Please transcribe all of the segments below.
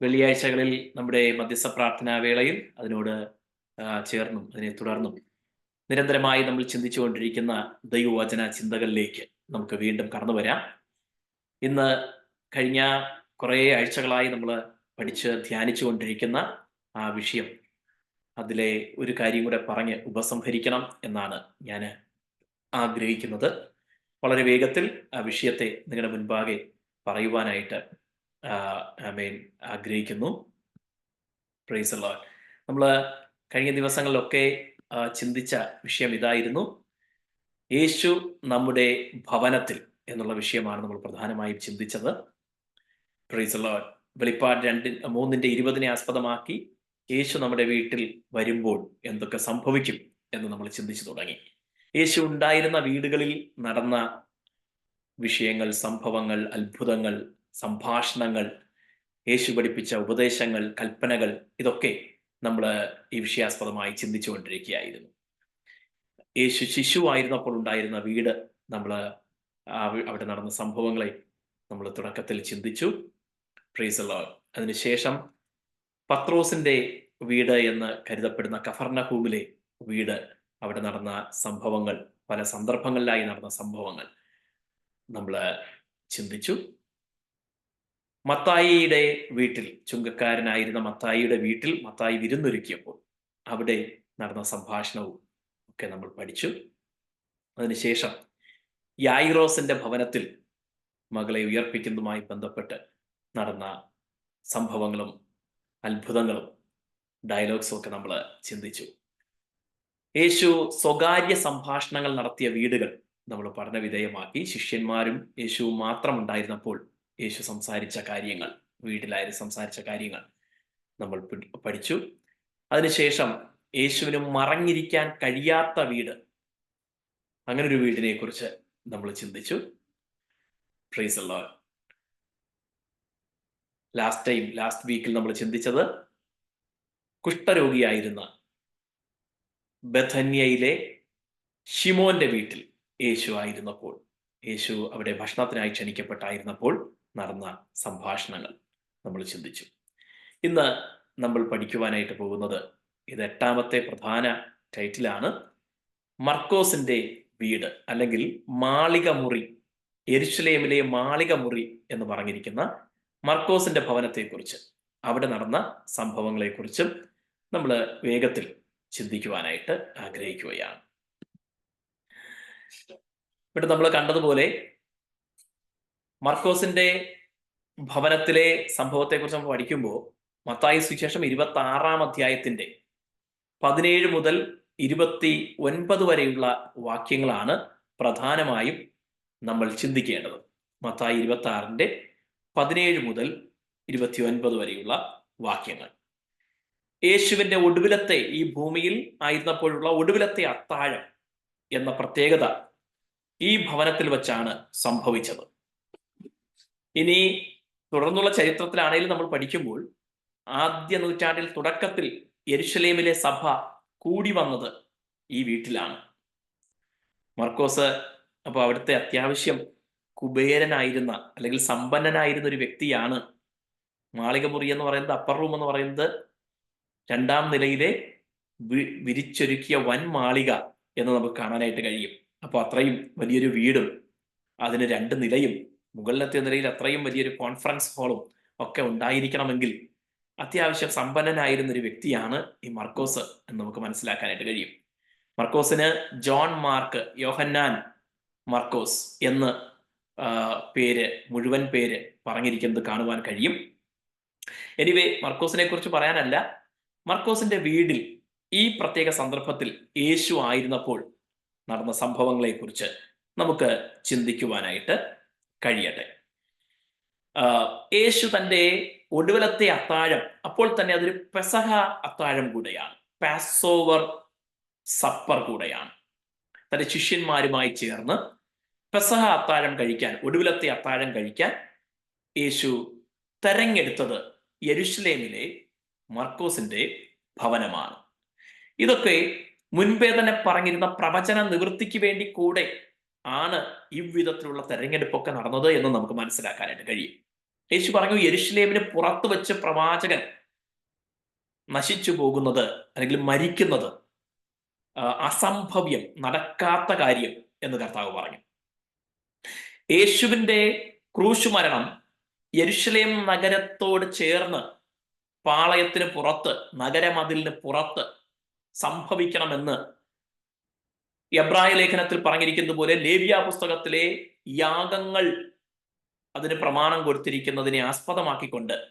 വെള്ളിയാഴ്ചകളിൽ നമ്മുടെ മധ്യസ്ഥ പ്രാർത്ഥനാ വേളയിൽ അതിനോട് ചേർന്നും അതിനെ തുടർന്നും നിരന്തരമായി നമ്മൾ ചിന്തിച്ചുകൊണ്ടിരിക്കുന്ന ദൈവവചന ചിന്തകളിലേക്ക് നമുക്ക് വീണ്ടും കടന്നു വരാം. ഇന്ന് കഴിഞ്ഞ കുറേ ആഴ്ചകളായി നമ്മൾ പഠിച്ച് ധ്യാനിച്ചു കൊണ്ടിരിക്കുന്ന ആ വിഷയം അതിലെ ഒരു കാര്യം കൂടെ പറഞ്ഞ് ഉപസംഹരിക്കണം എന്നാണ് ഞാൻ ആഗ്രഹിക്കുന്നത്. വളരെ വേഗത്തിൽ ആ വിഷയത്തെ നിങ്ങളുടെ മുൻപാകെ പറയുവാനായിട്ട് ആമേൻ ആഗ്രഹിക്കുന്നു. പ്രൈസ് നമ്മൾ കഴിഞ്ഞ ദിവസങ്ങളിലൊക്കെ ചിന്തിച്ച വിഷയം ഇതായിരുന്നു. യേശു നമ്മുടെ ഭവനത്തിൽ എന്നുള്ള വിഷയമാണ് നമ്മൾ പ്രധാനമായും ചിന്തിച്ചത്. പ്രൈസ് ലോഡ് വെളിപ്പാട് രണ്ട് മൂന്നിന്റെ ഇരുപതിനെ ആസ്പദമാക്കി യേശു നമ്മുടെ വീട്ടിൽ വരുമ്പോൾ എന്തൊക്കെ സംഭവിക്കും എന്ന് നമ്മൾ ചിന്തിച്ചു തുടങ്ങി. യേശു ഉണ്ടായിരുന്ന വീടുകളിൽ നടന്ന വിഷയങ്ങൾ സംഭവങ്ങൾ അത്ഭുതങ്ങൾ സംഭാഷണങ്ങൾ യേശു പഠിപ്പിച്ച ഉപദേശങ്ങൾ കൽപ്പനകൾ ഇതൊക്കെ നമ്മൾ ഈ വിഷയാസ്പദമായി ചിന്തിച്ചുകൊണ്ടിരിക്കുകയായിരുന്നു. യേശു ശിശുവായിരുന്നപ്പോൾ ഉണ്ടായിരുന്ന വീട് നമ്മൾ അവിടെ നടന്ന സംഭവങ്ങളെ നമ്മൾ തുടക്കത്തിൽ ചിന്തിച്ചു. പ്രൈസ് ലോഡ് അതിനുശേഷം പത്രോസിന്റെ വീട് എന്ന് കരുതപ്പെടുന്ന കഫർണഹൂമിലെ വീട് അവിടെ നടന്ന സംഭവങ്ങൾ പല സന്ദർഭങ്ങളിലായി നടന്ന സംഭവങ്ങൾ നമ്മൾ ചിന്തിച്ചു. മത്തായിയുടെ വീട്ടിൽ ചുങ്കക്കാരനായിരുന്ന മത്തായിയുടെ വീട്ടിൽ മത്തായി വിരുന്നൊരുക്കിയപ്പോൾ അവിടെ നടന്ന സംഭാഷണവും ഒക്കെ നമ്മൾ പഠിച്ചു. അതിനുശേഷം യായിറോസിന്റെ ഭവനത്തിൽ മകളെ ഉയർപ്പിക്കുന്നതുമായി ബന്ധപ്പെട്ട് നടന്ന സംഭവങ്ങളും അത്ഭുതങ്ങളും ഡയലോഗ്സും ഒക്കെ നമ്മൾ ചിന്തിച്ചു. യേശു സ്വകാര്യ സംഭാഷണങ്ങൾ നടത്തിയ വീടുകൾ നമ്മൾ പഠന വിധേയമാക്കി. ശിഷ്യന്മാരും യേശുവും മാത്രം ഉണ്ടായിരുന്നപ്പോൾ യേശു സംസാരിച്ച കാര്യങ്ങൾ വീട്ടിലായിരുന്നു സംസാരിച്ച കാര്യങ്ങൾ നമ്മൾ പഠിച്ചു. അതിനുശേഷം യേശുവിന് മറഞ്ഞിരിക്കാൻ കഴിയാത്ത വീട് അങ്ങനെ ഒരു വീടിനെ കുറിച്ച് നമ്മൾ ചിന്തിച്ചു പ്രൈസ് ലാസ്റ്റ് ടൈം ലാസ്റ്റ് വീക്കിൽ നമ്മൾ ചിന്തിച്ചത് കുഷ്ഠരോഗിയായിരുന്ന ബഥന്യയിലെ ഷിമോന്റെ വീട്ടിൽ യേശു ആയിരുന്നപ്പോൾ യേശു അവിടെ ഭക്ഷണത്തിനായി ക്ഷണിക്കപ്പെട്ടായിരുന്നപ്പോൾ നടന്ന സംഭാഷണങ്ങൾ നമ്മൾ ചിന്തിച്ചു. ഇന്ന് നമ്മൾ പഠിക്കുവാനായിട്ട് പോകുന്നത് ഇത് എട്ടാമത്തെ പ്രധാന ടൈറ്റിലാണ്. മർക്കോസിന്റെ വീട് അല്ലെങ്കിൽ മാളിക മുറി എരിശുലേമിലെ മാളിക മുറി എന്ന് പറഞ്ഞിരിക്കുന്ന മർക്കോസിന്റെ ഭവനത്തെക്കുറിച്ച് അവിടെ നടന്ന സംഭവങ്ങളെക്കുറിച്ചും നമ്മൾ വേഗത്തിൽ ചിന്തിക്കുവാനായിട്ട് ആഗ്രഹിക്കുകയാണ്. ഇവിടെ നമ്മൾ കണ്ടതുപോലെ മർക്കോസിന്റെ ഭവനത്തിലെ സംഭവത്തെക്കുറിച്ച് നമ്മൾ പഠിക്കുമ്പോൾ മത്തായി സുവിശേഷം ഇരുപത്തി ആറാം അധ്യായത്തിന്റെ പതിനേഴ് മുതൽ ഇരുപത്തി ഒൻപത് വരെയുള്ള വാക്യങ്ങളാണ് പ്രധാനമായും നമ്മൾ ചിന്തിക്കേണ്ടത്. മത്തായി ഇരുപത്തി ആറിന്റെ പതിനേഴ് മുതൽ ഇരുപത്തി ഒൻപത് വരെയുള്ള വാക്യങ്ങൾ. യേശുവിന്റെ ഒടുവിലത്തെ ഈ ഭൂമിയിൽ ആയിരുന്നപ്പോഴുള്ള ഒടുവിലത്തെ അത്താഴം എന്ന പ്രത്യേകത ഈ ഭവനത്തിൽ വെച്ചാണ് സംഭവിച്ചത്. ഇനി തുടർന്നുള്ള ചരിത്രത്തിലാണെങ്കിലും നമ്മൾ പഠിക്കുമ്പോൾ ആദ്യ നൂറ്റാണ്ടിൽ തുടക്കത്തിൽ യെരുഷലേമിലെ സഭ കൂടി വന്നത് ഈ വീട്ടിലാണ്. മർക്കോസ് അപ്പോൾ അവിടുത്തെ അത്യാവശ്യം കുബേരനായിരുന്ന അല്ലെങ്കിൽ സമ്പന്നനായിരുന്ന ഒരു വ്യക്തിയാണ്. മാളികമുറി എന്ന് പറയുന്നത് അപ്പർ റൂം എന്ന് പറയുന്നത് രണ്ടാം നിലയിലെ വിരിച്ചൊരുക്കിയ വൻ മാളിക എന്ന് നമുക്ക് കാണാനായിട്ട് കഴിയും. അപ്പോൾ അത്രയും വലിയൊരു വീടും അതിന് രണ്ട് നിലയും മുകളിലത്തെ നിലയിൽ അത്രയും വലിയൊരു കോൺഫറൻസ് ഹാളും ഒക്കെ ഉണ്ടായിരിക്കണമെങ്കിൽ അത്യാവശ്യം സമ്പന്നനായിരുന്ന ഒരു വ്യക്തിയാണ് ഈ മർക്കോസ് എന്ന് നമുക്ക് മനസ്സിലാക്കാനായിട്ട് കഴിയും. മർക്കോസിന് ജോൺ മാർക്ക് യോഹന്നാൻ മർക്കോസ് എന്ന് പേര് മുഴുവൻ പേര് പറഞ്ഞിരിക്കുന്നത് കാണുവാൻ കഴിയും. എനിവേ മർക്കോസിനെ കുറിച്ച് പറയാനല്ല മർക്കോസിന്റെ വീടിൽ ഈ പ്രത്യേക സന്ദർഭത്തിൽ യേശു ആയിരുന്നപ്പോൾ നടന്ന സംഭവങ്ങളെക്കുറിച്ച് നമുക്ക് ചിന്തിക്കുവാനായിട്ട് കഴിയട്ടെ. യേശു തന്റെ ഒടുവിലത്തെ അത്താഴം അപ്പോൾ തന്നെ അതൊരു പെസഹ അത്താഴം കൂടെയാണ്. പാസോവർ സപ്പർ കൂടെയാണ്. തന്റെ ശിഷ്യന്മാരുമായി ചേർന്ന് പെസഹ അത്താഴം കഴിക്കാൻ ഒടുവിലത്തെ അത്താഴം കഴിക്കാൻ യേശു തെരഞ്ഞെടുത്തത് യരുഷലേമിലെ മർക്കോസിന്റെ ഭവനമാണ്. ഇതൊക്കെ മുൻപേ തന്നെ പറഞ്ഞിരുന്ന പ്രവചന നിവൃത്തിക്ക് വേണ്ടി കൂടെ ആണ് ഈ വിധത്തിലുള്ള തെരഞ്ഞെടുപ്പൊക്കെ നടന്നത് എന്ന് നമുക്ക് മനസ്സിലാക്കാനായിട്ട് കഴിയും. യേശു പറഞ്ഞു യെരുഷലേമിന് പുറത്തു വെച്ച് പ്രവാചകൻ നശിച്ചു പോകുന്നത് അല്ലെങ്കിൽ മരിക്കുന്നത് അസംഭവ്യം നടക്കാത്ത കാര്യം എന്ന് കർത്താവ് പറഞ്ഞു. യേശുവിന്റെ ക്രൂശു മരണം യെരുഷലേം നഗരത്തോട് ചേർന്ന് പാളയത്തിന് പുറത്ത് നഗരമതിലിന് പുറത്ത് സംഭവിക്കണമെന്ന് എബ്രായ ലേഖനത്തിൽ പറഞ്ഞിരിക്കുന്നത് പോലെ ലേവ്യ പുസ്തകത്തിലെ യാഗങ്ങൾ അതിന് പ്രമാണം കൊടുത്തിരിക്കുന്നതിനെ ആസ്പദമാക്കിക്കൊണ്ട്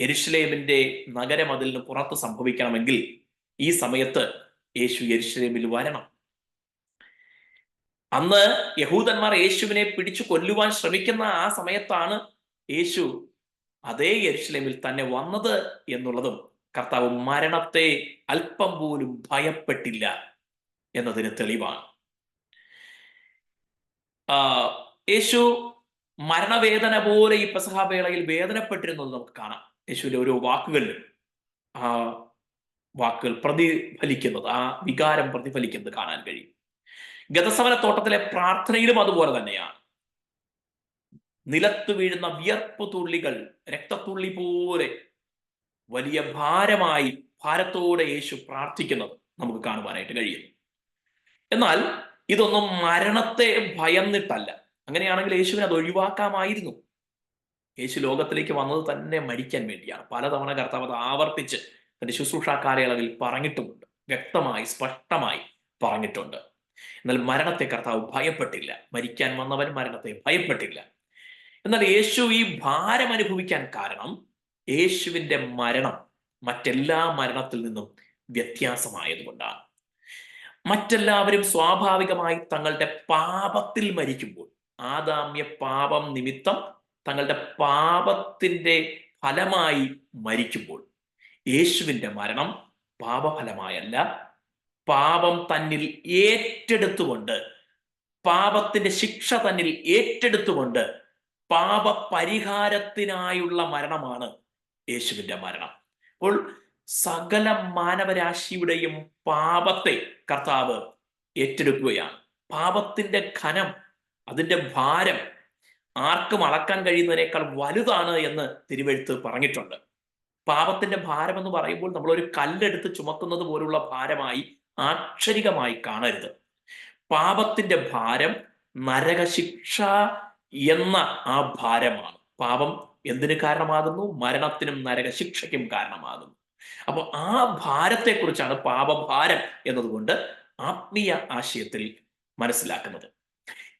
യെരുഷലേമിന്റെ നഗരമതിലിന് പുറത്ത് സംഭവിക്കണമെങ്കിൽ ഈ സമയത്ത് യേശു എരുഷലേമിൽ വരണം. അന്ന് യഹൂദന്മാർ യേശുവിനെ പിടിച്ചു കൊല്ലുവാൻ ശ്രമിക്കുന്ന ആ സമയത്താണ് യേശു അതേ യെരുഷലേമിൽ തന്നെ വന്നത് എന്നുള്ളതും കർത്താവ് മരണത്തെ അല്പം പോലും ഭയപ്പെട്ടില്ല. എന്നതിന് തെളിവാണ്. യേശു മരണവേദന പോലെ ഈ പെസഹാവേളയിൽ വേദനപ്പെട്ടിരുന്നത് നമുക്ക് കാണാം. യേശുവിന്റെ ഓരോ വാക്കുകളിലും ആ വാക്കുകൾ പ്രതിഫലിക്കുന്നത് ആ വികാരം പ്രതിഫലിക്കുന്നത് കാണാൻ കഴിയും. ഗതസമന തോട്ടത്തിലെ പ്രാർത്ഥനയിലും അതുപോലെ തന്നെയാണ്. നിലത്ത് വീഴുന്ന വിയർപ്പ് തുള്ളികൾ രക്തത്തുള്ളി പോലെ വലിയ ഭാരമായി ഭാരത്തോടെ യേശു പ്രാർത്ഥിക്കുന്നത് നമുക്ക് കാണുവാനായിട്ട് കഴിയുന്നു എന്നാൽ ഇതൊന്നും മരണത്തെ ഭയന്നിട്ടല്ല. അങ്ങനെയാണെങ്കിൽ യേശുവിനെ അത് ഒഴിവാക്കാമായിരുന്നു. യേശു ലോകത്തിലേക്ക് വന്നത് തന്നെ മരിക്കാൻ വേണ്ടിയാണ്. പലതവണ കർത്താവ് അത് ആവർത്തിച്ച് തന്റെ ശുശ്രൂഷ കാലയളവിൽ പറഞ്ഞിട്ടുമുണ്ട്. വ്യക്തമായി സ്പഷ്ടമായി പറഞ്ഞിട്ടുണ്ട്. എന്നാൽ മരണത്തെ കർത്താവ് ഭയപ്പെട്ടില്ല. മരിക്കാൻ വന്നവൻ മരണത്തെ ഭയപ്പെട്ടില്ല. എന്നാൽ യേശു ഈ ഭാരം അനുഭവിക്കാൻ കാരണം യേശുവിന്റെ മരണം മറ്റെല്ലാ മരണത്തിൽ നിന്നും വ്യത്യാസമായതുകൊണ്ടാണ്. മറ്റെല്ലാവരും സ്വാഭാവികമായി തങ്ങളുടെ പാപത്തിൽ മരിക്കുമ്പോൾ ആദാമ്യ പാപം നിമിത്തം തങ്ങളുടെ പാപത്തിന്റെ ഫലമായി മരിക്കുമ്പോൾ യേശുവിന്റെ മരണം പാപഫലമായല്ല. പാപം തന്നിൽ ഏറ്റെടുത്തുകൊണ്ട് പാപത്തിന്റെ ശിക്ഷ തന്നിൽ ഏറ്റെടുത്തുകൊണ്ട് പാപ പരിഹാരത്തിനായുള്ള മരണമാണ് യേശുവിന്റെ മരണം. അപ്പോൾ സകല മാനവരാശിയുടെയും പാപത്തെ കർത്താവ് ഏറ്റെടുക്കുകയാണ്. പാപത്തിന്റെ ഖനം അതിന്റെ ഭാരം ആർക്കും അളക്കാൻ കഴിയുന്നതിനേക്കാൾ വലുതാണ് എന്ന് തിരുവെഴുത്ത് പറഞ്ഞിട്ടുണ്ട്. പാപത്തിന്റെ ഭാരം എന്ന് പറയുമ്പോൾ നമ്മൾ ഒരു കല്ലെടുത്ത് ചുമക്കുന്നത് പോലുള്ള ഭാരമായി ആക്ഷരികമായി കാണരുത്. പാപത്തിന്റെ ഭാരം നരകശിക്ഷ എന്ന ആ ഭാരമാണ്. പാപം എന്തിന് കാരണമാകുന്നു? മരണത്തിനും നരകശിക്ഷയ്ക്കും കാരണമാകുന്നു. അപ്പോൾ ആ ഭാരത്തെക്കുറിച്ചാണ് പാപഭാരം എന്നതുകൊണ്ട് ആത്മീയ ആശയത്തിൽ മനസ്സിലാക്കുന്നത്.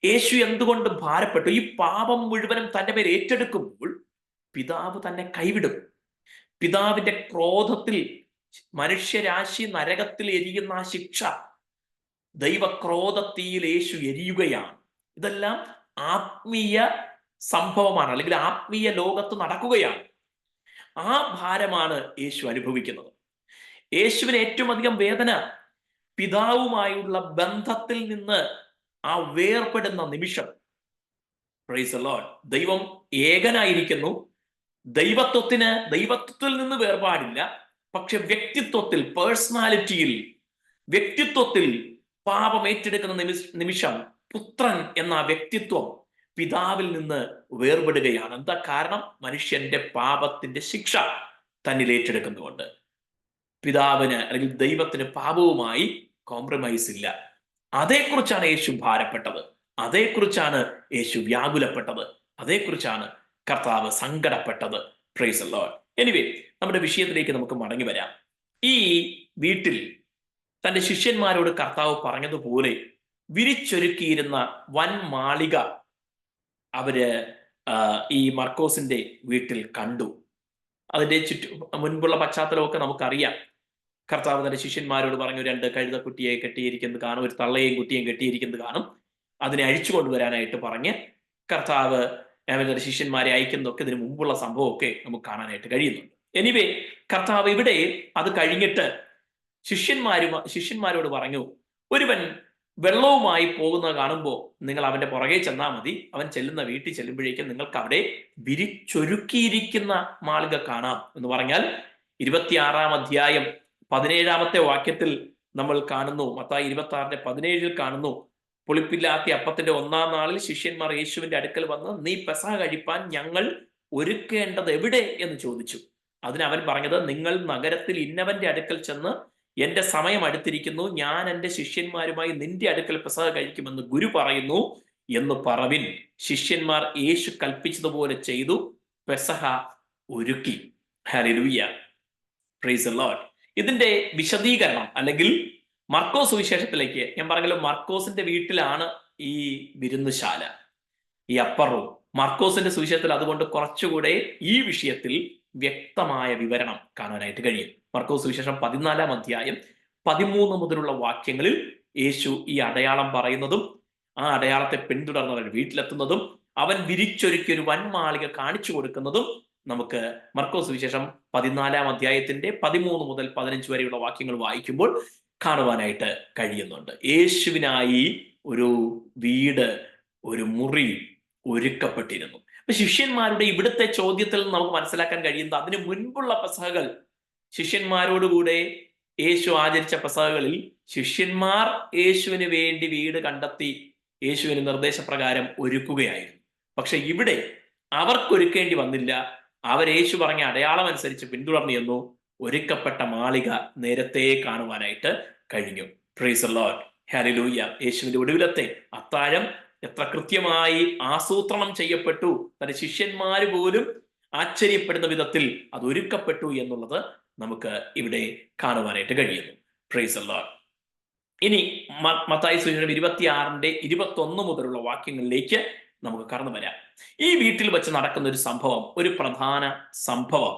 യേശു എന്തുകൊണ്ട് ഭാരപ്പെട്ടു? ഈ പാപം മുഴുവനും തന്റെ പേര് ഏറ്റെടുക്കുമ്പോൾ പിതാവ് തന്നെ കൈവിടും. പിതാവിന്റെ ക്രോധത്തിൽ മനുഷ്യരാശി നരകത്തിൽ എരിയുന്ന ആ ശിക്ഷ ദൈവക്രോധത്തിയിൽ യേശു എരിയുകയാണ്. ഇതെല്ലാം ആത്മീയ സംഭവമാണ് അല്ലെങ്കിൽ ആത്മീയ ലോകത്ത് നടക്കുകയാണ്. ആ ഭാരമാണ് യേശു അനുഭവിക്കുന്നത്. യേശുവിന് ഏറ്റവും അധികം വേദന പിതാവുമായുള്ള ബന്ധത്തിൽ നിന്ന് ആ വേർപെടുന്ന നിമിഷം. പ്രൈസ് ദൈവം ഏകനായിരിക്കുന്നു. ദൈവത്വത്തിന് ദൈവത്വത്തിൽ നിന്ന് വേർപാടില്ല. പക്ഷെ വ്യക്തിത്വത്തിൽ പേഴ്സണാലിറ്റിയിൽ വ്യക്തിത്വത്തിൽ പാപം ഏറ്റെടുക്കുന്ന നിമിഷം പുത്രൻ എന്ന വ്യക്തിത്വം പിതാവിൽ നിന്ന് വേർപെടുകയാണ്. എന്താ കാരണം? മനുഷ്യന്റെ പാപത്തിന്റെ ശിക്ഷ തന്നിൽ ഏറ്റെടുക്കുന്നുകൊണ്ട് പിതാവിന് അല്ലെങ്കിൽ ദൈവത്തിന് പാപവുമായി കോംപ്രമൈസ് ഇല്ല. അതേക്കുറിച്ചാണ് യേശു ഭാരപ്പെട്ടത്. അതേക്കുറിച്ചാണ് യേശു വ്യാകുലപ്പെട്ടത്. അതേക്കുറിച്ചാണ് കർത്താവ് സങ്കടപ്പെട്ടത്. പ്രൈസ് ലോഡ് എനിവേ നമ്മുടെ വിഷയത്തിലേക്ക് നമുക്ക് മടങ്ങി വരാം. ഈ വീട്ടിൽ തന്റെ ശിഷ്യന്മാരോട് കർത്താവ് പറഞ്ഞതുപോലെ വിരിച്ചൊരുക്കിയിരുന്ന വൻ മാളിക അവർ ഈ മർക്കോസിന്റെ വീട്ടിൽ കണ്ടു. അതിന്റെ ചുറ്റു മുൻപുള്ള പശ്ചാത്തലമൊക്കെ നമുക്കറിയാം. കർത്താവ് തന്റെ ശിഷ്യന്മാരോട് പറഞ്ഞു രണ്ട് കഴുതക്കുട്ടിയെ കെട്ടിയിരിക്കുന്നത് കാണും ഒരു തള്ളയും കുട്ടിയും കെട്ടിയിരിക്കുന്നത് കാണും. അതിനെ അഴിച്ചു കൊണ്ടുവരാനായിട്ട് പറഞ്ഞ് കർത്താവ് അവരുടെ ശിഷ്യന്മാരെ അയക്കുന്നതൊക്കെ ഇതിനു മുമ്പുള്ള സംഭവമൊക്കെ നമുക്ക് കാണാനായിട്ട് കഴിയുന്നുണ്ട്. എനിവേ കർത്താവ് ഇവിടെ അത് കഴിഞ്ഞിട്ട് ശിഷ്യന്മാരും ശിഷ്യന്മാരോട് പറഞ്ഞു ഒരുവൻ വെള്ളവുമായി പോകുന്നത് കാണുമ്പോൾ നിങ്ങൾ അവന്റെ പുറകെ ചെന്നാൽ മതി. അവൻ ചെല്ലുന്ന വീട്ടിൽ ചെല്ലുമ്പോഴേക്കും നിങ്ങൾക്ക് അവിടെ വിരിച്ചൊരുക്കിയിരിക്കുന്ന മാളിക കാണാം എന്ന് പറഞ്ഞാൽ ഇരുപത്തിയാറാം അധ്യായം പതിനേഴാമത്തെ വാക്യത്തിൽ നമ്മൾ കാണുന്നു. മത്തായി ഇരുപത്തി ആറിന്റെ പതിനേഴിൽ കാണുന്നു. പുളിപ്പില്ലാത്ത അപ്പത്തിന്റെ ഒന്നാം നാളിൽ ശിഷ്യന്മാർ യേശുവിന്റെ അടുക്കൽ വന്ന് നീ പെസ കഴിപ്പാൻ ഞങ്ങൾ ഒരുക്കേണ്ടത് എവിടെ? എന്ന് ചോദിച്ചു. അതിനവൻ പറഞ്ഞത് നിങ്ങൾ നഗരത്തിൽ ഇന്നവന്റെ അടുക്കൽ ചെന്ന് എന്റെ സമയം അടുത്തിരിക്കുന്നു. ഞാൻ എന്റെ ശിഷ്യന്മാരുമായി നിന്റെ അടുക്കൽ പെസഹ കഴിക്കുമെന്ന് ഗുരു പറയുന്നു എന്ന് പറവിൻ ശിഷ്യന്മാർ യേശു കൽപ്പിച്ചതുപോലെ ചെയ്തു. പെസഹ ഒരുക്കി. ഹല്ലേലൂയ പ്രൈസ് ലോഡ് ഇതിന്റെ വിശദീകരണം അല്ലെങ്കിൽ മർക്കോസ് സുവിശേഷത്തിലേക്ക് ഞാൻ പറഞ്ഞല്ലോ മർക്കോസിന്റെ വീട്ടിലാണ് ഈ വിരുന്നുശാല. ഈ അപ്പർ മർക്കോസിന്റെ സുവിശേഷത്തിൽ അതുകൊണ്ട് കുറച്ചുകൂടെ ഈ വിഷയത്തിൽ വ്യക്തമായ വിവരണം കാണാനായിട്ട് കഴിയും. മർക്കോസ് സുവിശേഷം പതിനാലാം അധ്യായം പതിമൂന്ന് മുതലുള്ള വാക്യങ്ങളിൽ യേശു ഈ അടയാളം പറയുന്നതും ആ അടയാളത്തെ പിന്തുടർന്നവർ വീട്ടിലെത്തുന്നതും അവൻ വിരിച്ചൊരുക്കിയ ഒരു വൻമാളിക കാണിച്ചു കൊടുക്കുന്നതും നമുക്ക് മർക്കോസ് സുവിശേഷം പതിനാലാം അധ്യായത്തിന്റെ പതിമൂന്ന് മുതൽ പതിനഞ്ച് വരെയുള്ള വാക്യങ്ങൾ വായിക്കുമ്പോൾ കാണുവാനായിട്ട് കഴിയുന്നുണ്ട്. യേശുവിനായി ഒരു വീട് ഒരു മുറി ഒരുക്കപ്പെട്ടിരുന്നു. ശിഷ്യന്മാരുടെ ഇവിടുത്തെ ചോദ്യത്തിൽ നമുക്ക് മനസ്സിലാക്കാൻ കഴിയുന്നത് അതിന് മുൻപുള്ള പെസഹകൾ ശിഷ്യന്മാരോടുകൂടെ യേശു ആചരിച്ച പെസഹകളിൽ ശിഷ്യന്മാർ യേശുവിന് വേണ്ടി വീട് കണ്ടെത്തി യേശുവിന് നിർദ്ദേശപ്രകാരം ഒരുക്കുകയായിരുന്നു. പക്ഷെ ഇവിടെ അവർക്കൊരുക്കേണ്ടി വന്നില്ല. അവർ യേശു പറഞ്ഞ അടയാളം അനുസരിച്ച് പിന്തുടർന്നു എന്നു ഒരുക്കപ്പെട്ട മാളിക നേരത്തെ കാണുവാനായിട്ട് കഴിഞ്ഞു. ട്രീസ് ലോഡ് യേശുവിന്റെ ഒടുവിലത്തെ അത്താഴം എത്ര കൃത്യമായി ആസൂത്രണം ചെയ്യപ്പെട്ടു. തന്റെ ശിഷ്യന്മാർ പോലും ആശ്ചര്യപ്പെടുന്ന വിധത്തിൽ അത് ഒരുക്കപ്പെട്ടു എന്നുള്ളത് നമുക്ക് ഇവിടെ കാണുവാനായിട്ട് കഴിയുന്നു. ട്രീസ് ലോഡ് ഇനി മത്തായി സുവിശേഷം ഇരുപത്തിയാറിന്റെ ഇരുപത്തൊന്ന് മുതലുള്ള വാക്യങ്ങളിലേക്ക് നമുക്ക് കടന്നു വരാം. ഈ വീട്ടിൽ വെച്ച് നടക്കുന്ന ഒരു സംഭവം ഒരു പ്രധാന സംഭവം.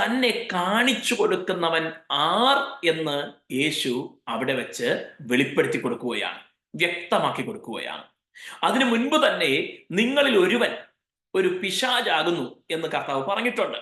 തന്നെ കാണിച്ചു കൊടുക്കുന്നവൻ ആർ എന്ന് യേശു അവിടെ വെച്ച് വെളിപ്പെടുത്തി കൊടുക്കുകയാണ് വ്യക്തമാക്കി കൊടുക്കുകയാണ്. അതിനു മുൻപ് തന്നെ നിങ്ങളിൽ ഒരുവൻ ഒരു പിശാജാകുന്നു എന്ന് കർത്താവ് പറഞ്ഞിട്ടുണ്ട്.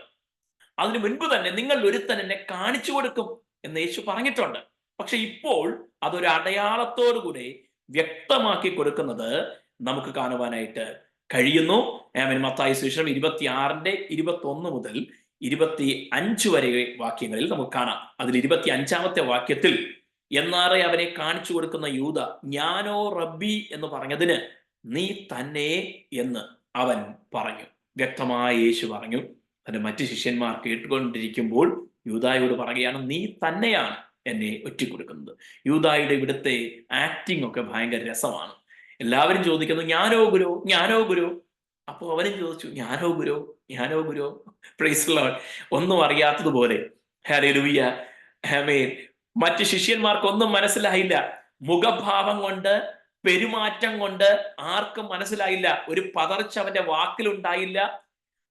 അതിനു മുൻപ് തന്നെ നിങ്ങൾ ഒരുത്തൻ എന്നെ കാണിച്ചു കൊടുക്കും എന്ന് യേശു പറഞ്ഞിട്ടുണ്ട്. പക്ഷെ ഇപ്പോൾ അതൊരു അടയാളത്തോടു കൂടെ വ്യക്തമാക്കി കൊടുക്കുന്നത് നമുക്ക് കാണുവാനായിട്ട് കഴിയുന്നു. ആമൻ മത്തായി സുവിശേഷം ഇരുപത്തി ആറിന്റെ ഇരുപത്തി ഒന്ന് മുതൽ ഇരുപത്തി അഞ്ച് വരെ വാക്യങ്ങളിൽ നമുക്ക് കാണാം. അതിൽ ഇരുപത്തി അഞ്ചാമത്തെ വാക്യത്തിൽ എന്നാറെ അവനെ കാണിച്ചു കൊടുക്കുന്ന യൂത ഞാനോ റബ്ബി എന്ന് പറഞ്ഞതിന് നീ തന്നെ എന്ന് അവൻ പറഞ്ഞു. വ്യക്തമായി യേശു പറഞ്ഞു തന്റെ മറ്റ് ശിഷ്യന്മാർ കേട്ടുകൊണ്ടിരിക്കുമ്പോൾ യൂതായോട് പറയുകയാണ് നീ തന്നെയാണ് എന്നെ ഒറ്റിക്കൊടുക്കുന്നത്. യൂതായുടെ ഇവിടുത്തെ ആക്ടിംഗ് ഒക്കെ ഭയങ്കര രസമാണ്. എല്ലാവരും ചോദിക്കുന്നു ഞാനോ ഗുരു? ഞാനോ ഗുരു? അപ്പോൾ അവനും ചോദിച്ചു ഞാനോ ഗുരു? ഞാനോ ഗുരു? പ്രൈസ് ലോഡ് ഒന്നും അറിയാത്തതുപോലെ ഹല്ലേലൂയ ഹമേൻ മറ്റ് ശിഷ്യന്മാർക്കൊന്നും മനസ്സിലായില്ല. മുഖഭാവം കൊണ്ട് പെരുമാറ്റം കൊണ്ട് ആർക്കും മനസ്സിലായില്ല. ഒരു പതർച്ച അവന്റെ വാക്കിലുണ്ടായില്ല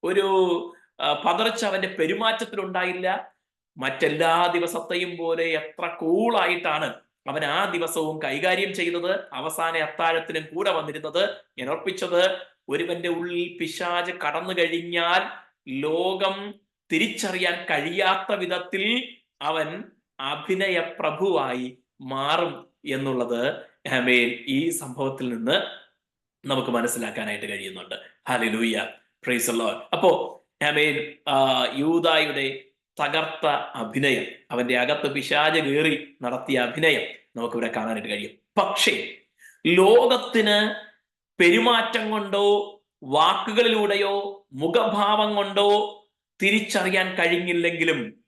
ഒരു പതർച്ച അവന്റെ പെരുമാറ്റത്തിലുണ്ടായില്ല മറ്റെല്ലാ ദിവസത്തെയും പോലെ എത്ര കൂളായിട്ടാണ് അവൻ ആ ദിവസവും കൈകാര്യം ചെയ്തത്. അവസാന അത്താഴത്തിനും കൂടെ വന്നിരുന്നത്. ഞാൻ ഉറപ്പിച്ചത് ഒരുവന്റെ ഉള്ളിൽ പിശാജ് കടന്നു കഴിഞ്ഞാൽ ലോകം തിരിച്ചറിയാൻ കഴിയാത്ത വിധത്തിൽ അവൻ അഭിനയ പ്രഭുവായി മാറും എന്നുള്ളത് ഹമേൻ ഈ സംഭവത്തിൽ നിന്ന് നമുക്ക് മനസ്സിലാക്കാനായിട്ട് കഴിയുന്നുണ്ട്. ഹാലിലൂയ പ്രൈസ് ലോഡ് അപ്പോ ഹമേൻ യൂതായുടെ തകർത്ത അഭിനയം അവന്റെ അകത്ത് പിശാജ് കയറി നടത്തിയ അഭിനയം നമുക്കിവിടെ കാണാനായിട്ട് കഴിയും. പക്ഷേ ലോകത്തിന് പെരുമാറ്റം കൊണ്ടോ വാക്കുകളിലൂടെയോ മുഖഭാവം കൊണ്ടോ തിരിച്ചറിയാൻ കഴിഞ്ഞില്ലെങ്കിലും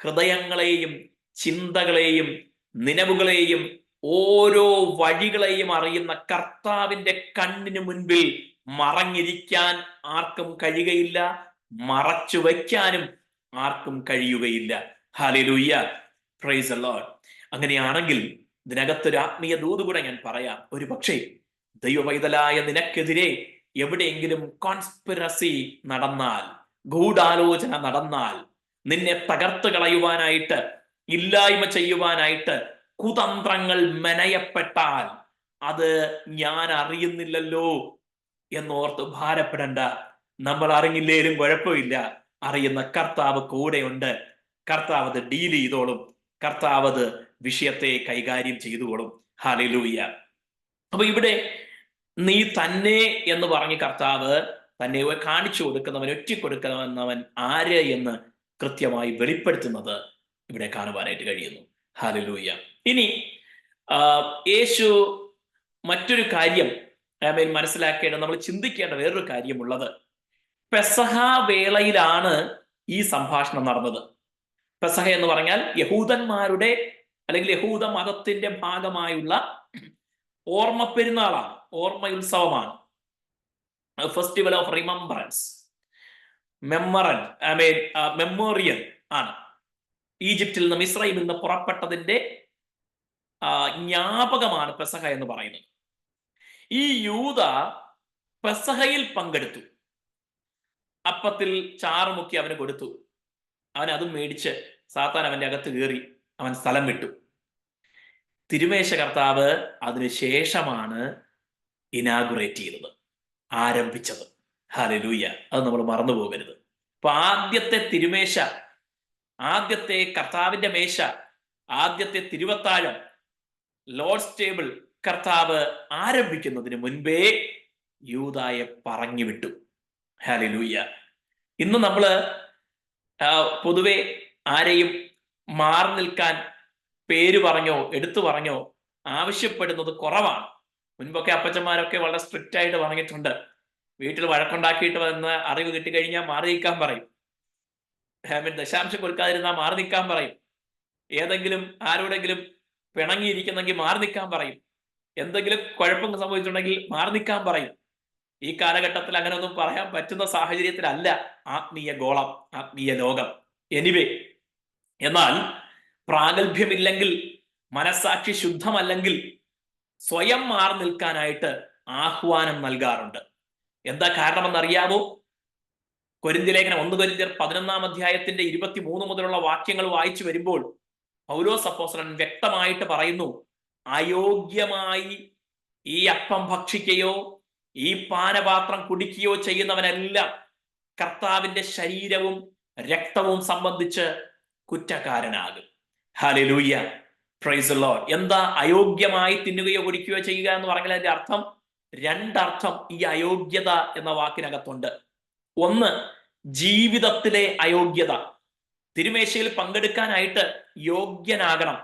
ഹൃദയങ്ങളെയും ചിന്തകളെയും നിലവുകളെയും ഓരോ വഴികളെയും അറിയുന്ന കർത്താവിന്റെ കണ്ണിന് മുൻപിൽ മറഞ്ഞിരിക്കാൻ ആർക്കും കഴിയുകയില്ല മറച്ചു വയ്ക്കാനും ആർക്കും കഴിയുകയില്ല. ഹാലിലൂയ്യ പ്രൈസ് അല്ലോ അങ്ങനെയാണെങ്കിൽ ഇതിനകത്തൊരു ആത്മീയ ദൂത് കൂടെ ഞാൻ പറയാം. ഒരു പക്ഷേ ദൈവവൈതലായ നിനക്കെതിരെ എവിടെയെങ്കിലും കോൺസ്പിറസി നടന്നാൽ ഗൂഢാലോചന നടന്നാൽ നിന്നെ തകർത്ത് കളയുവാനായിട്ട് ഇല്ലായ്മ ചെയ്യുവാനായിട്ട് കുതന്ത്രങ്ങൾ മെനയപ്പെട്ടാൽ അത് ഞാൻ അറിയുന്നില്ലല്ലോ എന്നോർത്ത് ഭാരപ്പെടണ്ട. നമ്മൾ അറിഞ്ഞില്ലേലും കുഴപ്പമില്ല. അറിയുന്ന കർത്താവ് കൂടെയുണ്ട്. കർത്താവ് അത് ഡീൽ ചെയ്തോളും. കർത്താവ് അത് വിഷയത്തെ കൈകാര്യം ചെയ്തുകൊള്ളും ഹാലിലൂയ്യ അപ്പൊ ഇവിടെ നീ തന്നെ എന്ന് പറഞ്ഞ് കർത്താവ് തന്നെ കാണിച്ചു കൊടുക്കുന്നവൻ ഒറ്റിക്കൊടുക്കുന്നവൻ ആര് എന്ന് കൃത്യമായി വെളിപ്പെടുത്തുന്നത് ഇവിടെ കാണുവാനായിട്ട് കഴിയുന്നു. ഹാലിലൂയ്യ ഇനി യേശു മറ്റൊരു കാര്യം മീൻ മനസ്സിലാക്കേണ്ട നമ്മൾ ചിന്തിക്കേണ്ട വേറൊരു കാര്യമുള്ളത്. പെസഹ വേളയിലാണ് ഈ സംഭാഷണം നടന്നത്. പെസഹ എന്ന് പറഞ്ഞാൽ യഹൂദന്മാരുടെ അല്ലെങ്കിൽ യഹൂദ മതത്തിന്റെ ഭാഗമായുള്ള ഓർമ്മ പെരുന്നാളാണ് ഓർമ്മ ഉത്സവമാണ് ഫെസ്റ്റിവൽ ഓഫ് റിമംബറൻസ് മെമ്മറൻ ഐ മീൻ മെമ്മോറിയൽ ആണ്. ഈജിപ്തിൽ നിന്ന് ഇസ്രയേലിൽ നിന്ന് പുറപ്പെട്ടതിന്റെ ജ്ഞാപകമാണ് പെസഹ എന്ന് പറയുന്നത്. ഈ യൂത പെസഹയിൽ പങ്കെടുത്തു. അപ്പത്തിൽ ചാറുമുക്കി അവന് കൊടുത്തു. അവൻ അതും മേടിച്ച് സാത്താൻ അവന്റെ അകത്ത് കയറി അവൻ സ്ഥലം വിട്ടു. തിരുമേശ കർത്താവ് അതിനു ശേഷമാണ് ഇനാഗുറേറ്റ് ചെയ്തത് ആരംഭിച്ചത്. ഹാലലൂയ അത് നമ്മൾ മറന്നു പോകരുത്. അപ്പൊ ആദ്യത്തെ തിരുമേശ ആദ്യത്തെ കർത്താവിന്റെ മേശ ആദ്യത്തെ തിരുവത്താഴം ലോർഡ്സ് ടേബിൾ കർത്താവ് ആരംഭിക്കുന്നതിന് മുൻപേ യൂതായെ പറഞ്ഞു വിട്ടു ലൂയ്യ ഇന്ന് നമ്മൾ ആ, പൊതുവെ ആരെയും മാറി നിൽക്കാൻ പേര് പറഞ്ഞോ എടുത്തു പറഞ്ഞോ ആവശ്യപ്പെടുന്നത് കുറവാണ്. മുൻപൊക്കെ അപ്പച്ചന്മാരൊക്കെ വളരെ സ്ട്രിക്റ്റ് ആയിട്ട് പറഞ്ഞിട്ടുണ്ട്. വീട്ടിൽ വഴക്കുണ്ടാക്കിയിട്ട് വന്ന അറിവ് കിട്ടിക്കഴിഞ്ഞാൽ മാറി നിൽക്കാൻ പറയും. ദശാംശം കൊടുക്കാതിരുന്നാൽ മാറി നിൽക്കാൻ പറയും. ഏതെങ്കിലും ആരോടെങ്കിലും പിണങ്ങിയിരിക്കുന്നെങ്കിൽ മാറി നിൽക്കാൻ പറയും. എന്തെങ്കിലും കുഴപ്പം സംഭവിച്ചിട്ടുണ്ടെങ്കിൽ മാറി നിൽക്കാൻ പറയും. ഈ കാലഘട്ടത്തിൽ അങ്ങനെ ഒന്നും പറയാൻ പറ്റുന്ന സാഹചര്യത്തിലല്ല ആത്മീയ ഗോളം ആത്മീയ ലോകം. എനിവേ എന്നാൽ പ്രാഗൽഭ്യമില്ലെങ്കിൽ മനസാക്ഷി ശുദ്ധമല്ലെങ്കിൽ സ്വയം മാറി നിൽക്കാനായിട്ട് ആഹ്വാനം നൽകാറുണ്ട്. എന്താ കാരണമെന്നറിയാമോ? കൊരിന്തിലേഖനം ഒന്ന് കൊരിന്തിയർ പതിനൊന്നാം അധ്യായത്തിന്റെ ഇരുപത്തി മൂന്ന് മുതലുള്ള വാക്യങ്ങൾ വായിച്ചു വരുമ്പോൾ പൗലോസ് അപ്പോസ്ലൻ വ്യക്തമായിട്ട് പറയുന്നു അയോഗ്യമായി ഈ അപ്പം ഭക്ഷിക്കുകയോ ഈ പാനപാത്രം കുടിക്കുകയോ ചെയ്യുന്നവനെല്ലാം കർത്താവിന്റെ ശരീരവും രക്തവും സംബന്ധിച്ച് കുറ്റക്കാരനാകും. ഹാലലൂയ്യ പ്രൈസ് ലോഡ് എന്താ അയോഗ്യമായി തിന്നുകയോ കുടിക്കുകയോ ചെയ്യുക എന്ന് പറഞ്ഞാൽ അതിന്റെ അർത്ഥം രണ്ടർത്ഥം ഈ അയോഗ്യത എന്ന വാക്കിനകത്തുണ്ട്. ഒന്ന് ജീവിതത്തിലെ അയോഗ്യത. തിരുമേശയിൽ പങ്കെടുക്കാനായിട്ട് യോഗ്യനാകണം.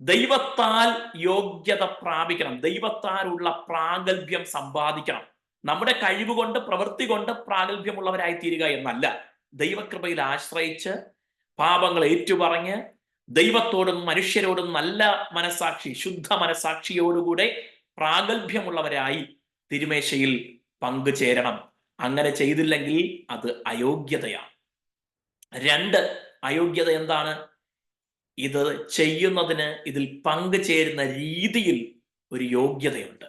ദൈവത്താൽ യോഗ്യത പ്രാപിക്കണം. ദൈവത്താലുള്ള പ്രാഗൽഭ്യം സമ്പാദിക്കണം. നമ്മുടെ കഴിവ് കൊണ്ട് പ്രവൃത്തി കൊണ്ട് പ്രാഗൽഭ്യമുള്ളവരായി തീരുക എന്നല്ല. ദൈവകൃപയിൽ ആശ്രയിച്ച് പാപങ്ങൾ ഏറ്റുപറഞ്ഞ് ദൈവത്തോടും മനുഷ്യരോടും നല്ല മനസാക്ഷി ശുദ്ധ മനസാക്ഷിയോടുകൂടെ പ്രാഗൽഭ്യമുള്ളവരായി തിരുമേശയിൽ പങ്കുചേരണം. അങ്ങനെ ചെയ്തില്ലെങ്കിൽ അത് അയോഗ്യതയാണ്. രണ്ട് അയോഗ്യത എന്താണ്? ഇത് ചെയ്യുന്നതിന് ഇതിൽ പങ്കുചേരുന്ന രീതിയിൽ ഒരു യോഗ്യതയുണ്ട്.